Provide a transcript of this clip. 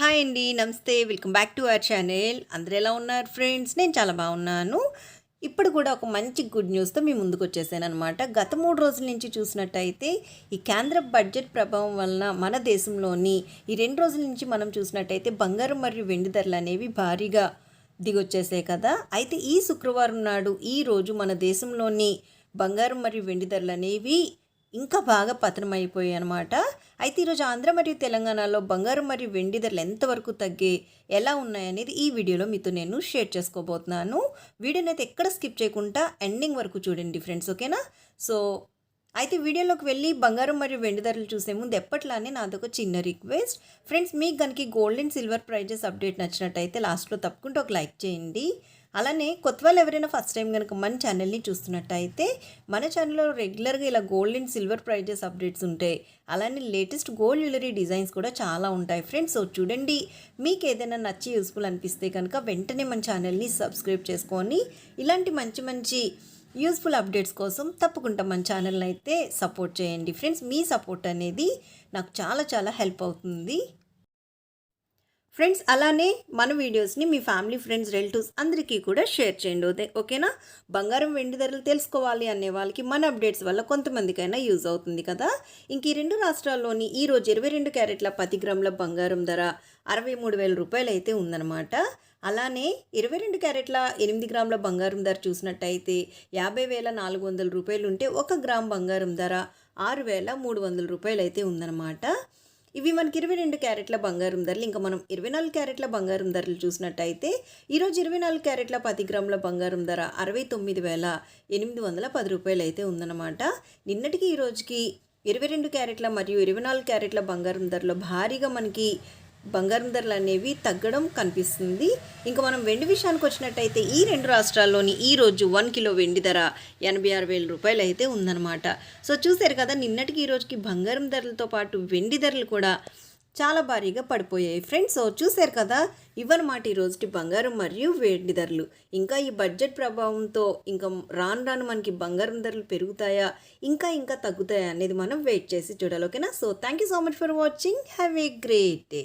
Hi అండి నమస్తే welcome back to our channel. అందరు ఎలా ఉన్నారు ఫ్రెండ్స్? నేను చాలా బాగున్నాను. ఇప్పుడు కూడా ఒక మంచి గుడ్ న్యూస్తో మీ ముందుకు వచ్చేసాను అనమాట గత మూడు రోజుల నుంచి చూసినట్టయితే ఈ కేంద్ర బడ్జెట్ ప్రభావం వలన మన దేశంలోని ఈ రెండు రోజుల నుంచి మనం చూసినట్టయితే బంగారం మరియు వెండి ధరలు అనేవి భారీగా దిగొచ్చేసాయి కదా. అయితే ఈ శుక్రవారం నాడు ఈ రోజు మన దేశంలోని బంగారం మరియు వెండి ధరలు అనేవి ఇంకా బాగా పతనం అయిపోయాయి అనమాట అయితే ఈరోజు ఆంధ్ర మరియు తెలంగాణలో బంగారం మరియు వెండి ధరలు ఎంతవరకు తగ్గే ఎలా ఉన్నాయనేది ఈ వీడియోలో మీతో నేను షేర్ చేసుకోబోతున్నాను. వీడియోని అయితే ఎక్కడ స్కిప్ చేయకుండా ఎండింగ్ వరకు చూడండి ఫ్రెండ్స్ ఓకేనా? సో అయితే వీడియోలోకి వెళ్ళి బంగారం మరియు వెండి ధరలు చూసే ముందు ఎప్పట్లానే నాదొక చిన్న రిక్వెస్ట్. ఫ్రెండ్స్ మీకు కనుక gold and silver prizes update నచ్చినట్టయితే లాస్ట్లో తప్పకుండా ఒక లైక్ చేయండి. అలానే కొత్త వాళ్ళు ఎవరైనా ఫస్ట్ టైం కనుక మన ఛానల్ని చూస్తున్నట్టయితే మన ఛానల్లో రెగ్యులర్గా ఇలా gold and silver prizes updates ఉంటాయి. అలానే లేటెస్ట్ గోల్డ్ జ్యువెలరీ డిజైన్స్ కూడా చాలా ఉంటాయి. ఫ్రెండ్స్ సో చూడండి. మీకు ఏదైనా నచ్చి యూస్ఫుల్ అనిపిస్తే కనుక వెంటనే మన ఛానల్ని సబ్స్క్రైబ్ చేసుకొని ఇలాంటి మంచి మంచి యూస్ఫుల్ అప్డేట్స్ కోసం తప్పకుండా మన ఛానల్ని అయితే సపోర్ట్ చేయండి. ఫ్రెండ్స్ మీ సపోర్ట్ అనేది నాకు చాలా చాలా హెల్ప్ అవుతుంది. ఫ్రెండ్స్ అలానే మన వీడియోస్ని మీ ఫ్యామిలీ ఫ్రెండ్స్ రిలేటివ్స్ అందరికీ కూడా షేర్ చేయండి. ఓకేనా? బంగారం వెండి ధరలు తెలుసుకోవాలి అనే వాళ్ళకి మన అప్డేట్స్ వల్ల కొంతమందికైనా యూజ్ అవుతుంది కదా? ఇంక ఈ రెండు రాష్ట్రాల్లోని ఈ రోజు ఇరవై రెండు క్యారెట్ల పది గ్రాముల బంగారం ధర అరవై మూడు వేల రూపాయలు అయితే ఉందన్నమాట. అలానే ఇరవై రెండు క్యారెట్ల ఎనిమిది గ్రాముల బంగారం ధర చూసినట్టయితే యాభై వేల నాలుగు వందల రూపాయలు ఉంటే ఒక గ్రామ్ బంగారం ధర ఆరు వేల మూడు వందల రూపాయలు అయితే ఉందన్నమాట. ఇవి మనకి ఇరవై రెండు క్యారెట్ల బంగారం ధరలు. ఇంకా మనం ఇరవై నాలుగు క్యారెట్ల బంగారం ధరలు చూసినట్టయితే ఈరోజు ఇరవై నాలుగు క్యారెట్ల పది గ్రాముల బంగారం ధర అరవై తొమ్మిది వేల ఎనిమిది వందల పది రూపాయలు అయితే ఉందన్నమాట. నిన్నటికి ఈ రోజుకి ఇరవై రెండు క్యారెట్ల మరియు ఇరవై నాలుగు క్యారెట్ల బంగారం ధరలో భారీగా మనకి బంగారం ధరలు అనేవి తగ్గడం కనిపిస్తుంది. ఇంకా మనం వెండి విషయానికి వచ్చినట్టయితే ఈ రెండు రాష్ట్రాల్లోని ఈ రోజు వన్ కిలో వెండి ధర ఎనభై ఆరు వేల రూపాయలు అయితే ఉందన్నమాట. సో చూశారు కదా నిన్నటికి ఈ రోజుకి బంగారం ధరలతో పాటు వెండి ధరలు కూడా చాలా భారీగా పడిపోయాయి. ఫ్రెండ్స్ చూశారు కదా ఇవన్నమాట ఈ బంగారం మరియు వెండి ధరలు. ఇంకా ఈ బడ్జెట్ ప్రభావంతో ఇంకా రాను రాను మనకి బంగారం ధరలు పెరుగుతాయా ఇంకా ఇంకా తగ్గుతాయా అనేది మనం వెయిట్ చేసి చూడాలి ఓకేనా? So thank you so much for watching have a great day